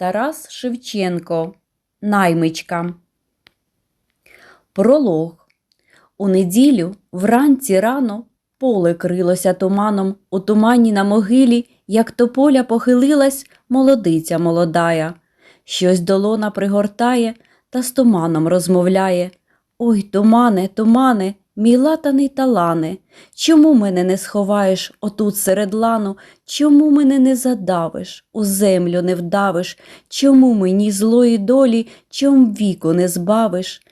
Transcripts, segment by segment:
Тарас Шевченко Наймичка. Пролог. У неділю вранці рано поле крилося туманом, у тумані на могилі, як тополя похилилась молодиця молодая. Щось долона пригортає та з туманом розмовляє. Ой, тумане, тумане, мій латаний талане, чому мене не сховаєш отут серед лану, чому мене не задавиш, у землю не вдавиш, чому мені злої долі, чом віку не збавиш?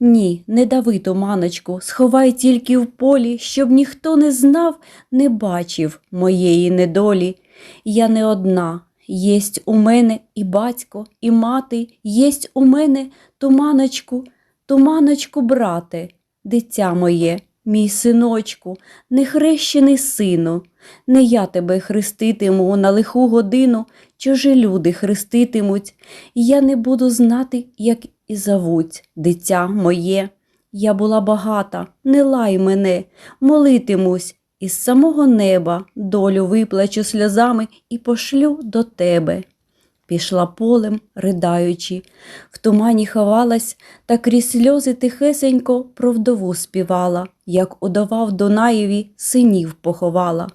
Ні, не дави туманочку, сховай тільки в полі, щоб ніхто не знав, не бачив моєї недолі. Я не одна, єсть у мене і батько, і мати, єсть у мене туманочку, туманочку, брате, дитя моє, мій синочку, нехрещений сину, не я тебе хреститиму на лиху годину, чужі люди хреститимуть, і я не буду знати, як і зовуть, дитя моє. Я була багата, не лай мене, молитимусь, із самого неба долю виплачу сльозами і пошлю до тебе. Пішла полем, придаючи, в тумані ховалась, та крізь сльози тихесенько про вдову співала, як удова в Дунаєві синів поховала.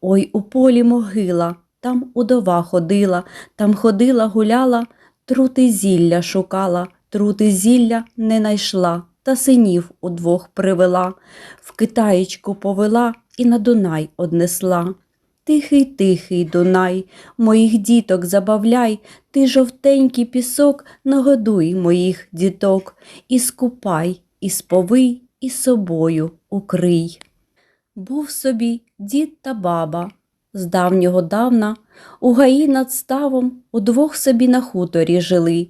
Ой, у полі могила, там удова ходила, там ходила, гуляла, трути зілля шукала, трути зілля не найшла, та синів удвох привела, в Китаєчку повела і на Дунай однесла. Тихий, тихий Дунай, моїх діток забавляй, ти жовтенький пісок нагодуй моїх діток, і скупай, і сповий, і собою укрий. Був собі дід та баба, з давнього давна, у гаї над ставом удвох собі на хуторі жили.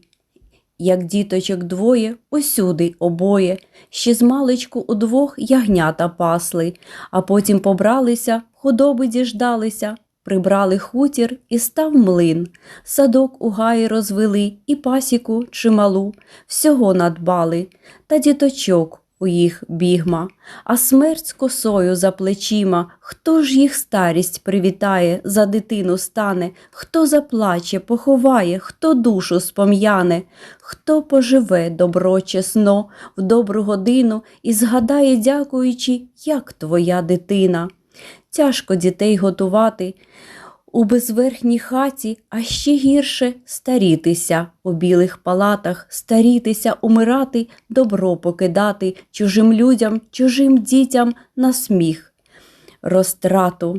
Як діточок двоє, усюди обоє, ще з маличку удвох ягнята пасли, а потім побралися, худоби діждалися, прибрали хутір і став млин, садок у гаї розвели і пасіку чималу, всього надбали, та діточок у їх бігма, а смерть з косою за плечима, хто ж їх старість привітає, за дитину стане, хто заплаче, поховає, хто душу спом'яне, хто поживе добро чесно в добру годину і згадає, дякуючи, як твоя дитина. Тяжко дітей готувати у безверхній хаті, а ще гірше старітися. У білих палатах, старітися, умирати, добро покидати. Чужим людям, чужим дітям на сміх, розтрату.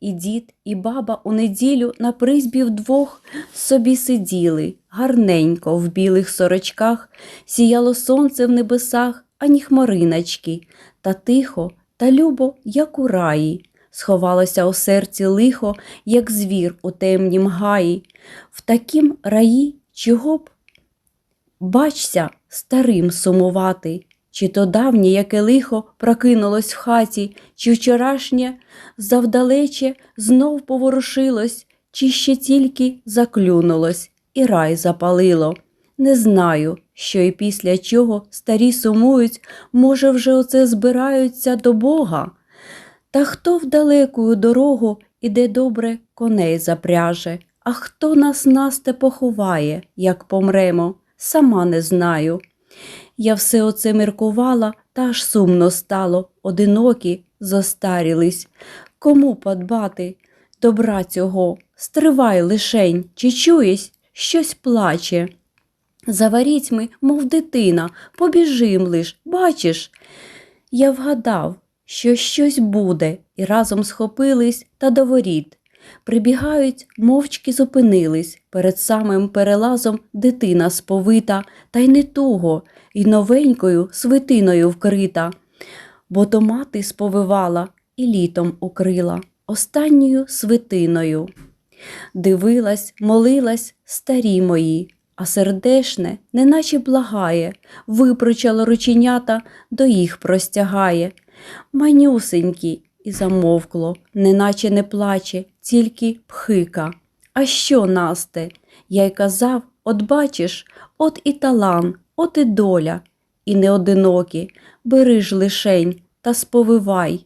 І дід, і баба у неділю на призбі вдвох собі сиділи, гарненько в білих сорочках, сіяло сонце в небесах, ані хмариночки, та тихо, та любо, як у раї. Сховалося у серці лихо, як звір у темнім гаї. В такім раї чого б, бачся, старим сумувати, чи то давнє, яке лихо прокинулось в хаті, чи вчорашнє завдалече знов поворушилось, чи ще тільки заклюнулось і рай запалило. Не знаю, що і після чого старі сумують, може, вже оце збираються до Бога. Та хто в далекую дорогу іде добре коней запряже, а хто нас насте поховає, як помремо, сама не знаю. Я все оце міркувала, та аж сумно стало, одинокі зостарілись. Кому подбати? Добра цього, стривай лишень, чи чуєсь, щось плаче. За ворітьми, мов дитина, побіжим лиш, бачиш. Я вгадав, що щось буде, і разом схопились та до воріт. Прибігають, мовчки зупинились. Перед самим перелазом дитина сповита, та й не туго, і новенькою свитиною вкрита. Бо то мати сповивала і літом укрила останньою свитиною. Дивилась, молилась старі мої, а сердешне, неначе благає, випрочало рученята, до їх простягає. Манюсенькі, і замовкло, неначе не плаче, тільки пхика. А що, Насте? Я й казав, от бачиш, от і талан, от і доля, і не одинокі, бери ж лишень та сповивай.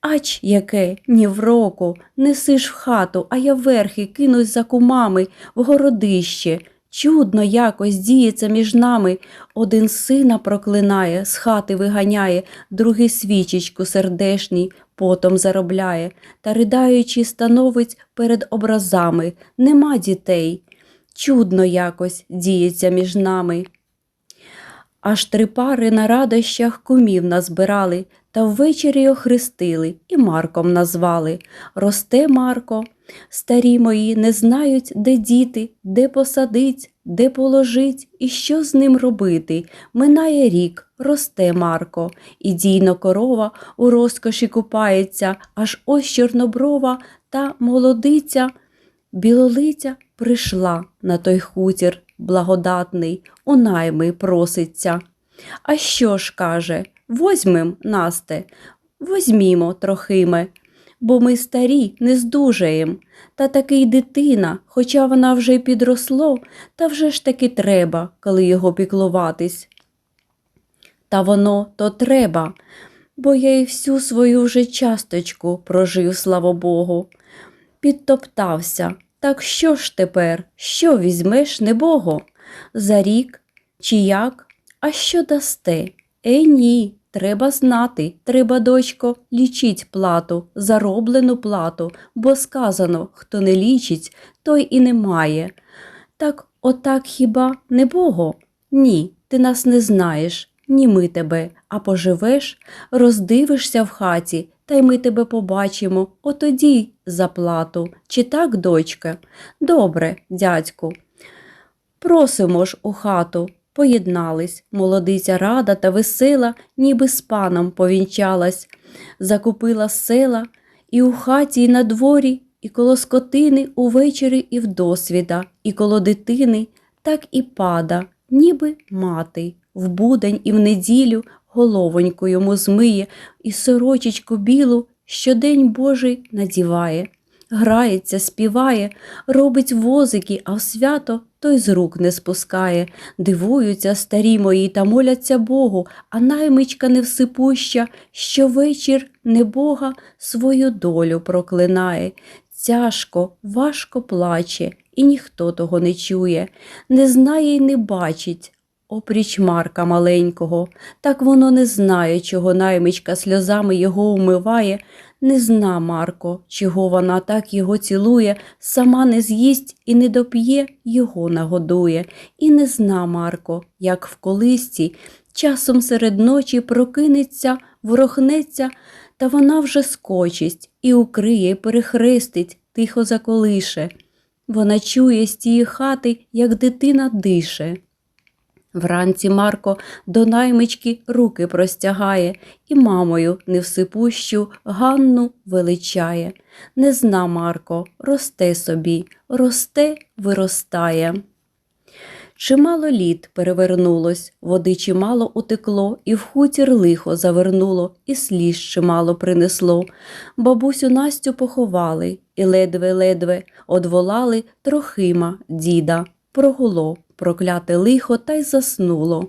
Ач яке, ні в року, неси ж в хату, а я верхи кинусь за кумами в городище. Чудно якось діється між нами. Один сина проклинає, з хати виганяє, другий свічечку сердешній потом заробляє, та riдаючи становить перед образами. Нема дітей. Чудно якось діється між нами. Аж три пари на радощах кумів назбирали, та ввечері охрестили і Марком назвали. Росте Марко. Старі мої не знають, де діти, де посадить, де положить і що з ним робити. Минає рік, росте Марко, і дійно корова у розкоші купається, аж ось чорноброва та молодиця. Білолиця прийшла на той хутір благодатний, у найми проситься. А що ж, каже, возьмем, Насте, возьмімо трохиме, бо ми старі не здужаєм. Та таки й дитина, хоча вона вже підросло, та вже ж таки треба, коли його піклуватись. Та воно то треба, бо я й всю свою вже часточку прожив, слава Богу. Підтоптався. Так що ж тепер? Що візьмеш, небого? За рік чи як? А що дасте? Е, ні, треба знати, треба, дочко, лічить плату, зароблену плату, бо сказано, хто не лічить, той і не має. Так отак хіба небого? Ні, ти нас не знаєш, ні ми тебе, а поживеш, роздивишся в хаті, та й ми тебе побачимо, отоді за плату. Чи так, дочка? Добре, дядьку. Просимо ж у хату. Поєднались, молодиця рада та весела, ніби з паном повінчалась, закупила села і у хаті, і на дворі, і коло скотини увечері і вдосвіда, і коло дитини, так і пада, ніби мати, в будень і в неділю головоньку йому змиє, і сорочечку білу щодень Божий надіває. Грається, співає, робить возики, а в свято той з рук не спускає. Дивуються старі мої та моляться Богу, а наймичка невсипуща, щовечір небога свою долю проклинає. Тяжко, важко плаче, і ніхто того не чує, не знає й не бачить. Опріч Марка маленького, так воно не знає, чого наймичка сльозами його умиває, не зна Марко, чого вона так його цілує, сама не з'їсть і не доп'є, його нагодує, і не зна Марко, як в колисці, часом серед ночі прокинеться, ворохнеться, та вона вже скочить і укриє, і перехрестить, тихо заколише. Вона чує з тієї хати, як дитина дише. Вранці Марко до наймички руки простягає і мамою невсипущу Ганну величає. Не зна Марко, росте собі, росте, виростає. Чимало літ перевернулось, води чимало утекло, і в хутір лихо завернуло, і сліз чимало принесло. Бабусю Настю поховали, і ледве-ледве одволали трохима діда. Прогуло, прокляте лихо та й заснуло.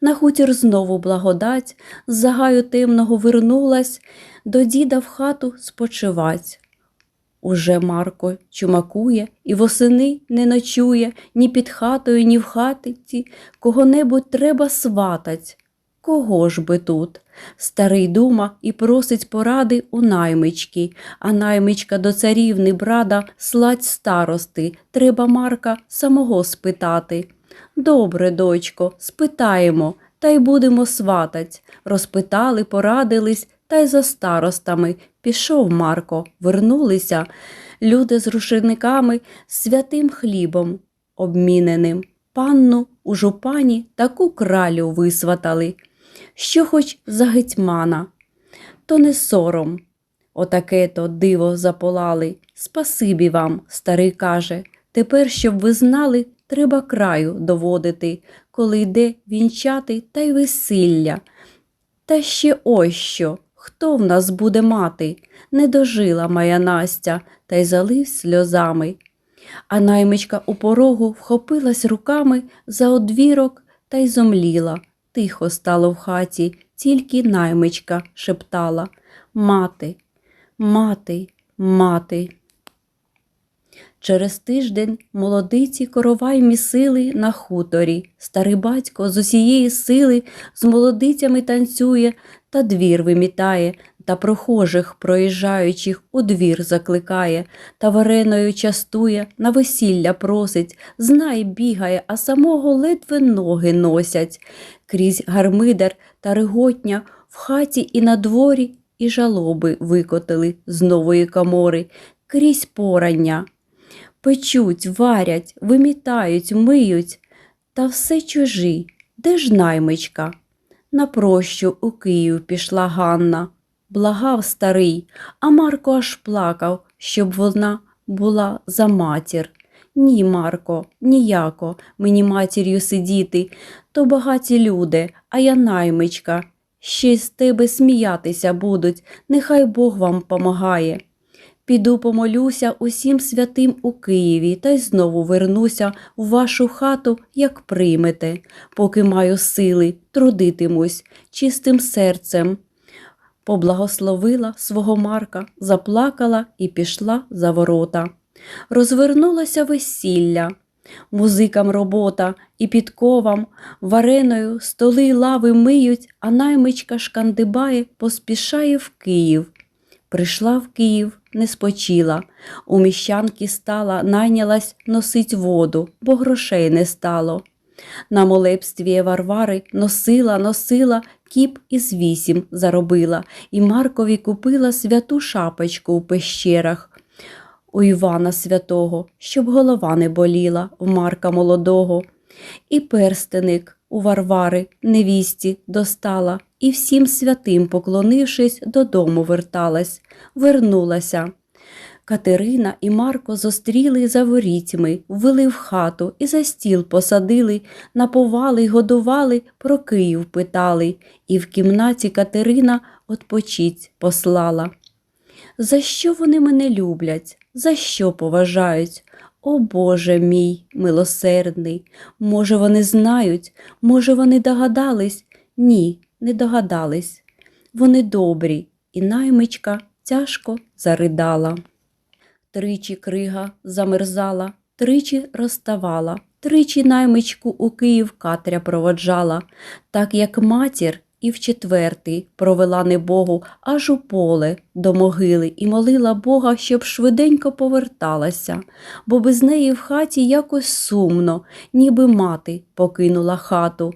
На хутір знову благодать, з загаю темного вернулась, до діда в хату спочивать. Уже Марко чумакує і восени не ночує ні під хатою, ні в хатиці, кого-небудь треба сватать. Кого ж би тут? Старий дума і просить поради у наймички, а наймичка до царівни брада сладь старости, треба Марка самого спитати. Добре, дочко, спитаємо, та й будемо сватать. Розпитали, порадились, та й за старостами. Пішов Марко, вернулися. Люди з рушниками, святим хлібом обміненим. Панну у жупані таку кралю висватали, що хоч за гетьмана, то не сором. Отаке то диво заполали. Спасибі вам, старий каже. Тепер, щоб ви знали, треба краю доводити, коли йде вінчати та й весілля. Та ще ось що, хто в нас буде мати? Не дожила моя Настя, та й залив сльозами. А наймичка у порогу вхопилась руками за одвірок та й зомліла. Тихо стало в хаті, тільки наймичка шептала. Мати, мати, мати. Через тиждень молодиці коровай місили на хуторі. Старий батько з усієї сили з молодицями танцює та двір вимітає, та прохожих, проїжджаючих, у двір закликає, та вареною частує, на весілля просить, знай бігає, а самого ледве ноги носять. Крізь гармидер та реготня в хаті і на дворі і жалоби викотили з нової камори, крізь порання. Печуть, варять, вимітають, миють, та все чужі. Де ж наймичка? На прощу у Київ пішла Ганна. Благав старий, а Марко аж плакав, щоб вона була за матір. Ні, Марко, ніяко мені матір'ю сидіти, то багаті люди, а я наймичка. Ще й з тебе сміятися будуть, нехай Бог вам помагає. Піду помолюся усім святим у Києві та й знову вернуся в вашу хату, як приймете, поки маю сили, трудитимусь чистим серцем. Поблагословила свого Марка, заплакала і пішла за ворота. Розвернулося весілля. Музикам робота і підковам, вареною столи й лави миють, а наймичка шкандибає, поспішає в Київ. Прийшла в Київ, не спочила. У міщанки стала, найнялась носить воду, бо грошей не стало. На молебстві Варвари носила, носила, кіп із вісім заробила, і Маркові купила святу шапочку у пещерах. У Івана святого, щоб голова не боліла в Марка молодого. І перстеник у Варвари невісті достала, і всім святим, поклонившись, додому верталась, вернулася. Катерина і Марко зустріли за ворітьми, ввели в хату і за стіл посадили, наповали й годували, про Київ питали, і в кімнаті Катерина отпочить послала. За що вони мене люблять? За що поважають? О Боже мій милосердний, може, вони знають, може, вони догадались? Ні, не догадались. Вони добрі, і наймичка тяжко заридала. Тричі крига замерзала, тричі розставала, тричі наймичку у Київ Катря проводжала, так як матір і в четвертий провела небогу аж у поле до могили і молила Бога, щоб швиденько поверталася, бо без неї в хаті якось сумно, ніби мати покинула хату.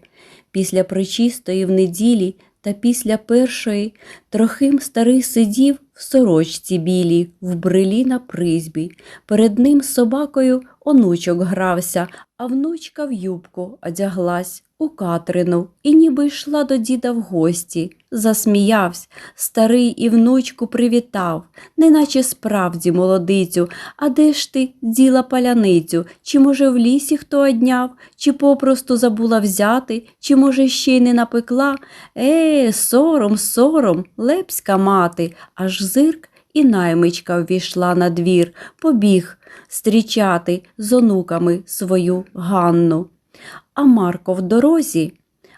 Після причистої в неділі та після першої трохим старий сидів сорочці білій, в брилі на призбі. Перед ним собакою онучок грався, а внучка в юбку одяглась у Катрину і ніби йшла до діда в гості. Засміявсь, старий і внучку привітав, неначе справді молодицю, а де ж ти діла паляницю? Чи, може, в лісі хто одняв, чи попросту забула взяти, чи, може, ще й не напекла? Е, сором, сором, лепська мати, аж зирк і наймичка ввійшла на двір, побіг стрічати з онуками свою Ганну. А Марко в дорозі?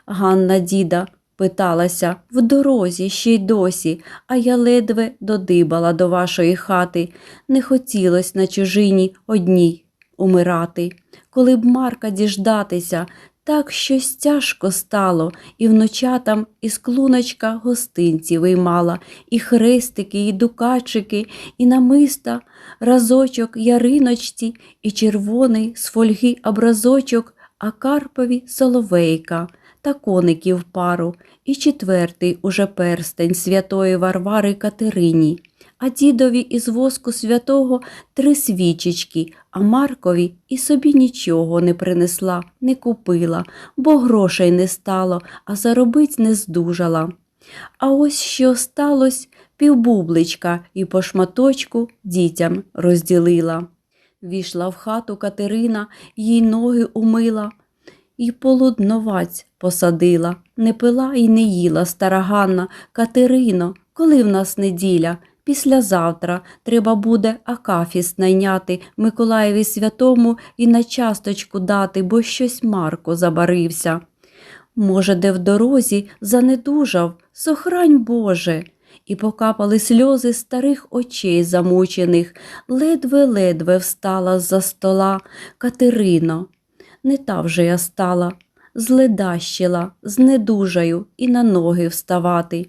Ганна діда питалася, в дорозі ще й досі, а я ледве додибала до вашої хати. Не хотілось на чужині одній умирати. Коли б Марка діждатися, так щось тяжко стало, і внучатам із клуночка гостинці виймала, і хрестики, і дукачики, і намиста, разочок яриночці, і червоний з фольги образочок, а Карпові соловейка та коників пару, і четвертий уже перстень святої Варвари Катерині, а дідові із воску святого три свічечки, а Маркові і собі нічого не принесла, не купила, бо грошей не стало, а заробить не здужала. А ось що сталось, півбубличка і по шматочку дітям розділила. Війшла в хату Катерина, їй ноги умила, і полудноваць посадила. Не пила і не їла стара Ганна. Катерино, коли в нас неділя? Післязавтра треба буде акафіст найняти Миколаєві святому і на часточку дати, бо щось Марко забарився. Може, де в дорозі занедужав, сохрань Боже. і покапали сльози старих очей замучених. Ледве-ледве встала з-за стола Катерино. Не та вже я стала, зледащила, знедужаю і на ноги вставати.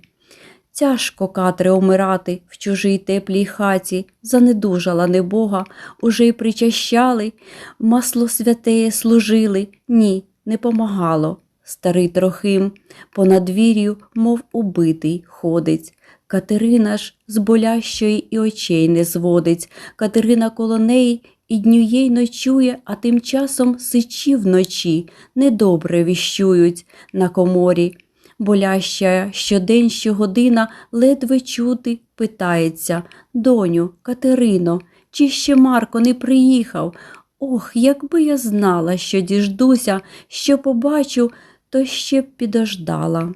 Тяжко, Катре, умирати в чужій теплій хаті, занедужала небога, уже й причащали, масло святеє служили. Ні, не помагало. Старий трохим по надвір'ю, мов убитий, ходить. Катерина ж з болящої і очей не зводить. Катерина коло неї і днює й ночує, а тим часом сичі вночі недобре віщують на коморі. Боляща щодень, щогодина ледве чути, питається Доню, Катерино, чи ще Марко не приїхав? Ох, якби я знала, що діждуся, що побачу, то ще б підождала.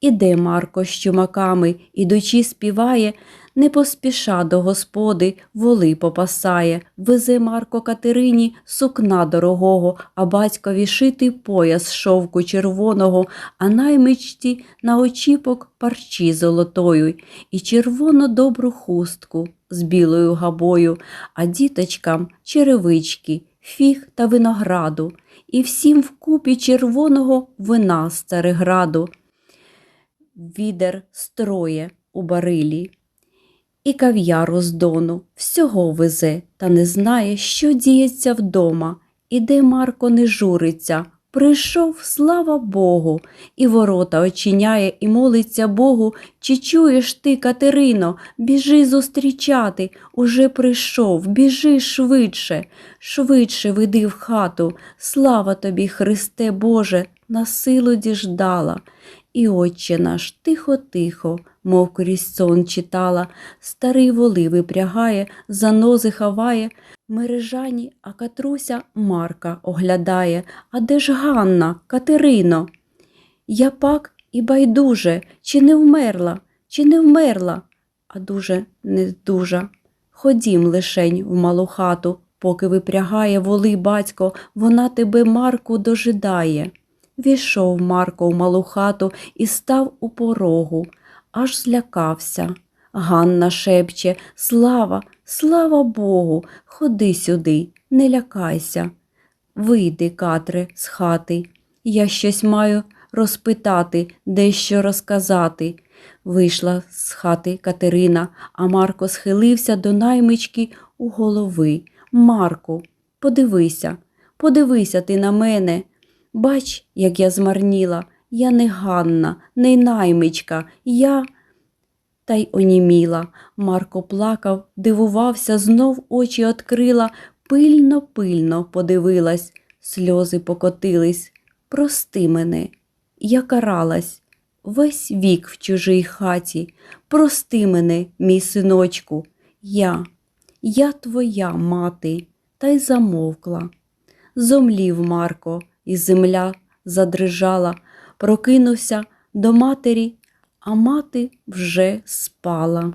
Іде Марко з чумаками, ідучи, співає, не поспіша до господи, воли попасає. Везе Марко Катерині сукна дорогого, а батькові шитий пояс шовку червоного, а наймичці на очіпок парчі золотою і червоно добру хустку з білою габою, а діточкам черевички, фіг та винограду, і всім вкупі червоного вина з цареграду відер строє у барилі. І кав'яру з дону всього везе, та не знає, що діється вдома. Іде Марко не журиться. Прийшов, слава Богу, і ворота очиняє, і молиться Богу. Чи чуєш ти, Катерино, біжи зустрічати, уже прийшов, біжи швидше, швидше веди в хату. Слава тобі, Христе Боже, на силу діждала. І отче наш тихо-тихо, мов крізь сон читала, старий воли випрягає, занози хаває, мережані, а Катруся Марка оглядає. А де ж Ганна, Катерино? Я пак і байдуже, чи не вмерла, чи не вмерла, а дуже не дужа. Ходім лишень в малу хату, поки випрягає воли батько, вона тебе, Марку, дожидає. Війшов Марко в малу хату і став у порогу, аж злякався. Ганна шепче Слава, слава Богу, ходи сюди, не лякайся. Вийди, Катре, з хати. Я щось маю розпитати, дещо розказати. Вийшла з хати Катерина, а Марко схилився до наймички у голови. Марку, подивися, подивися ти на мене. Бач, як я змарніла, я не Ганна, не наймичка, я. Та й оніміла. Марко плакав, дивувався, знов очі открила, пильно, пильно подивилась, сльози покотились. Прости мене, я каралась весь вік в чужій хаті. Прости мене, мій синочку, я, я твоя мати, та й замовкла. Зомлів Марко, і земля задрижала, прокинувся до матері, а мати вже спала.